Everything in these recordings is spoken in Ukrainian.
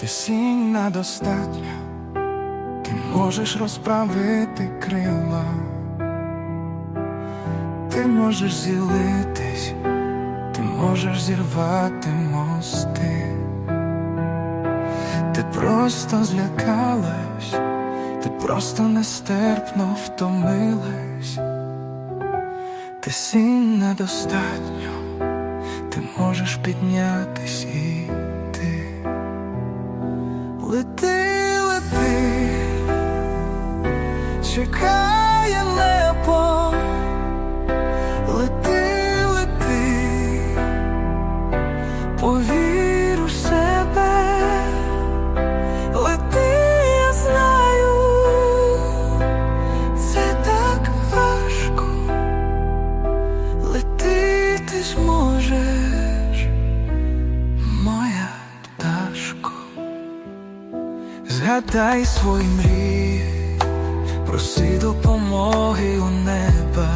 ти сильна достатньо, ти можеш розправити крила, ти можеш зілитись, ти можеш зірвати мости, ти просто злякалась, ти просто нестерпно втомилась, ти сильна достатньо, ти можеш піднятись і чекає небо, лети, лети, повір у себе, лети, я знаю, це так важко, лети, ти зможеш, моя пташко. Згадай свої мрії, допомоги у неба,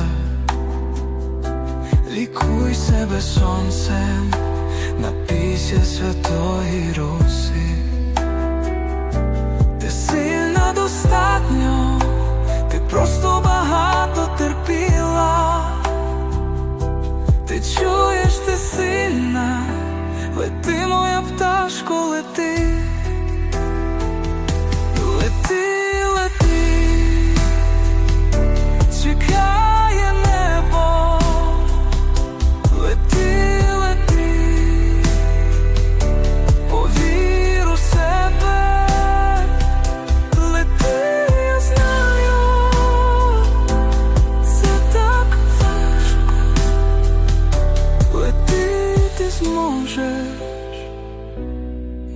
лікуй себе сонцем, напійся святої роси.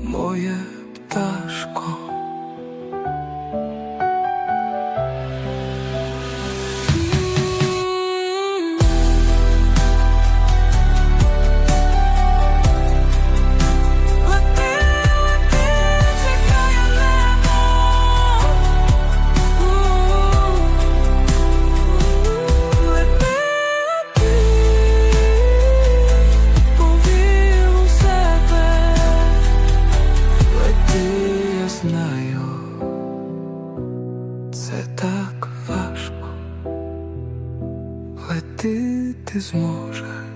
Moje Лети, ти зможеш.